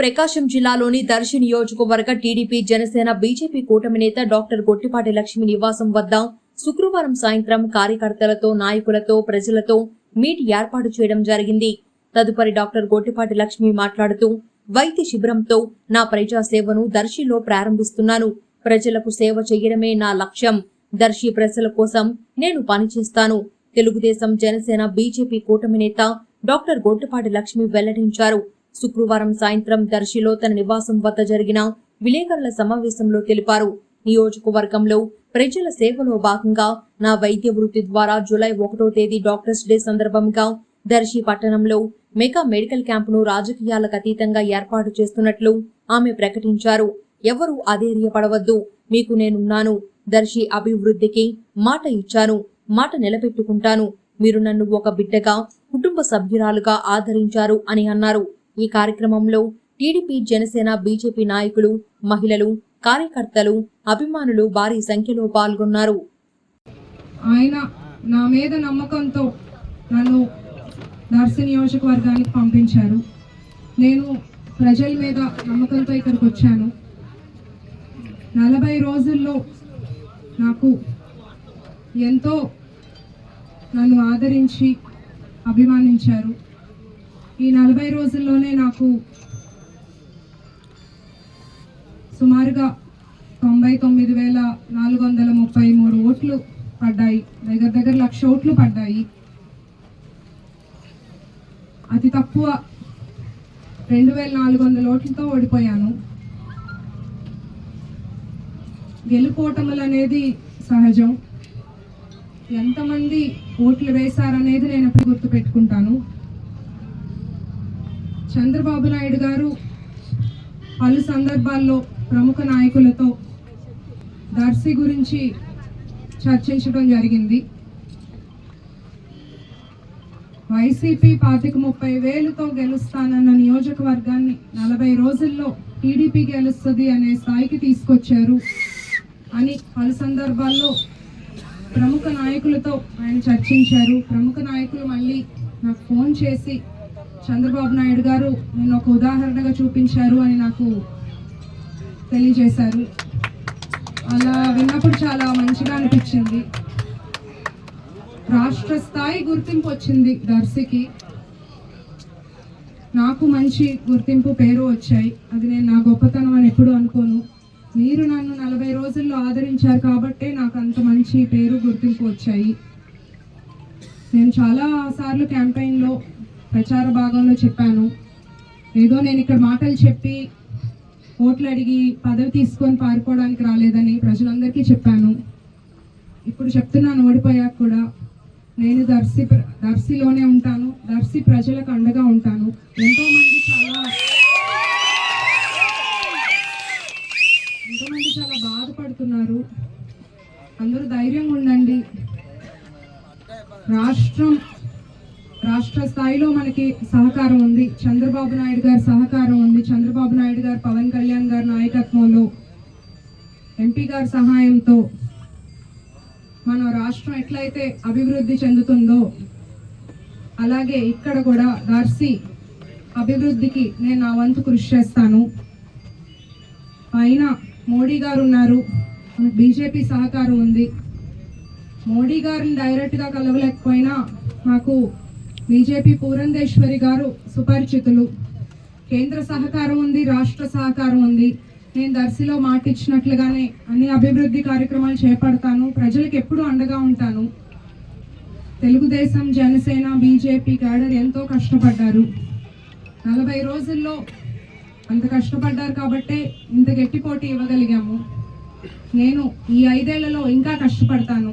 ప్రకాశం జిల్లాలోని దర్శి నియోజకవర్గ TDP Janasena BJP కూటమి నేత డాక్టర్ గొట్టిపాటి లక్ష్మి నివాసం వద్ద శుక్రవారం సాయంత్రం కార్యకర్తలతో నాయకులతో ప్రజలతో మీట్ ఏర్పాటు చేయడం జరిగింది. తదుపరి డాక్టర్ గొట్టిపాటి లక్ష్మి మాట్లాడుతూ వైద్య శిబిరంతో నా ప్రజా సేవను దర్శిలో ప్రారంభిస్తున్నాను. ప్రజలకు సేవ చేయడమే నా లక్ష్యం. దర్శి ప్రజల కోసం నేను పనిచేస్తాను. తెలుగుదేశం జనసేన బీజేపీ కూటమి నేత డాక్టర్ గొట్టిపాటి లక్ష్మి వెల్లడించారు. శుక్రవారం సాయంత్రం దర్శిలో తన నివాసం వద్ద జరిగిన విలేకరుల సమావేశంలో తెలిపారు. నియోజకవర్గంలో ప్రజల సేవలో భాగంగా నా వైద్య వృత్తి ద్వారా జూలై ఒకటో తేదీ డాక్టర్స్ డే సందర్భంగా దర్శి పట్టణంలో మెగా మెడికల్ క్యాంపును రాజకీయాలకు అతీతంగా ఏర్పాటు చేస్తున్నట్లు ఆమె ప్రకటించారు. ఎవరూ అధైర్యపడవద్దు. మీకు నేనున్నాను. దర్శి అభివృద్ధికి మాట ఇచ్చాను. మాట నిలబెట్టుకుంటాను. మీరు నన్ను ఒక బిడ్డగా కుటుంబ సభ్యురాలుగా ఆదరించారు అని అన్నారు. ఈ కార్యక్రమంలో టీడీపీ జనసేన బీజేపీ నాయకులు మహిళలు కార్యకర్తలు అభిమానులు భారీ సంఖ్యలో పాల్గొన్నారు. ఆయన నా మీద నమ్మకంతో నన్ను నర్సి నియోజకవర్గానికి పంపించారు. నేను ప్రజల మీద నమ్మకంతో ఇక్కడికి వచ్చాను. నలభై రోజుల్లో నాకు ఎంతో నన్ను ఆదరించి అభిమానించారు. ఈ నలభై రోజుల్లోనే నాకు సుమారుగా తొంభై తొమ్మిది వేల నాలుగు వందల ముప్పై మూడు ఓట్లు పడ్డాయి. దగ్గర దగ్గర లక్ష ఓట్లు పడ్డాయి. అతి తక్కువ రెండు వేల నాలుగు వందల ఓట్లతో ఓడిపోయాను. గెలుపోటములు అనేది సహజం. ఎంతమంది ఓట్లు వేశారనేది నేను ఎప్పుడు గుర్తుపెట్టుకుంటాను. చంద్రబాబు నాయుడు గారు పలు సందర్భాల్లో ప్రముఖ నాయకులతో దర్శి గురించి చర్చించడం జరిగింది. వైసీపీ పాతిక ముప్పై వేలుతో గెలుస్తానన్న నియోజకవర్గాన్ని నలభై రోజుల్లో టీడీపీ గెలుస్తుంది అనే స్థాయికి తీసుకొచ్చారు అని పలు సందర్భాల్లో ప్రముఖ నాయకులతో ఆయన చర్చించారు. ప్రముఖ నాయకులు మళ్ళీ నాకు ఫోన్ చేసి చంద్రబాబు నాయుడు గారు నేను ఒక ఉదాహరణగా చూపించారు అని నాకు తెలియజేశారు. అలా విన్నప్పుడు చాలా మంచిగా అనిపించింది. రాష్ట్ర స్థాయి గుర్తింపు వచ్చింది దర్శికి. నాకు మంచి గుర్తింపు పేరు వచ్చాయి. అది నేను నా గొప్పతనం అని ఎప్పుడు అనుకోను. మీరు నన్ను నలభై రోజుల్లో ఆదరించారు కాబట్టే నాకు అంత మంచి పేరు గుర్తింపు వచ్చాయి. నేను చాలా సార్లు క్యాంపెయిన్లో ప్రచార భాగంలో చెప్పాను. ఏదో నేను ఇక్కడ మాటలు చెప్పి ఓట్లు అడిగి పదవి తీసుకొని పారిపోవడానికి రాలేదని ప్రజలందరికీ చెప్పాను. ఇప్పుడు చెప్తున్నాను ఓడిపోయాక కూడా. నేను దర్శి దర్శిలోనే ఉంటాను. దర్శి ప్రజలకు అండగా ఉంటాను. ఎంతోమంది చాలా ఎంతోమంది చాలా బాధపడుతున్నారు. అందరూ ధైర్యంగా ఉండండి. రాష్ట్రం రాష్ట్ర స్థాయిలో మనకి సహకారం ఉంది. చంద్రబాబు నాయుడు గారి సహకారం ఉంది. చంద్రబాబు నాయుడు గారు పవన్ కళ్యాణ్ గారి నాయకత్వంలో ఎంపీ గారి సహాయంతో మన రాష్ట్రం ఎట్లయితే అభివృద్ధి చెందుతుందో అలాగే ఇక్కడ కూడా దర్శి అభివృద్ధికి నేను నా వంతు కృషి చేస్తాను. పైన మోడీ గారు ఉన్నారు. బీజేపీ సహకారం ఉంది. మోడీ గారిని డైరెక్ట్గా కలవలేకపోయినా మాకు బీజేపీ పూరంధేశ్వరి గారు సుపరిచితులు. కేంద్ర సహకారం ఉంది రాష్ట్ర సహకారం ఉంది. నేను దర్శిలో మాట ఇచ్చినట్లుగానే అన్ని అభివృద్ధి కార్యక్రమాలు చేపడతాను. ప్రజలకు ఎప్పుడూ అండగా ఉంటాను. తెలుగుదేశం జనసేన బీజేపీ క్యాడర్ ఎంతో కష్టపడ్డారు. నలభై రోజుల్లో అంత కష్టపడ్డారు కాబట్టే ఇంత గట్టి పోటీ ఇవ్వగలిగాము. నేను ఈ ఐదేళ్ళలో ఇంకా కష్టపడతాను.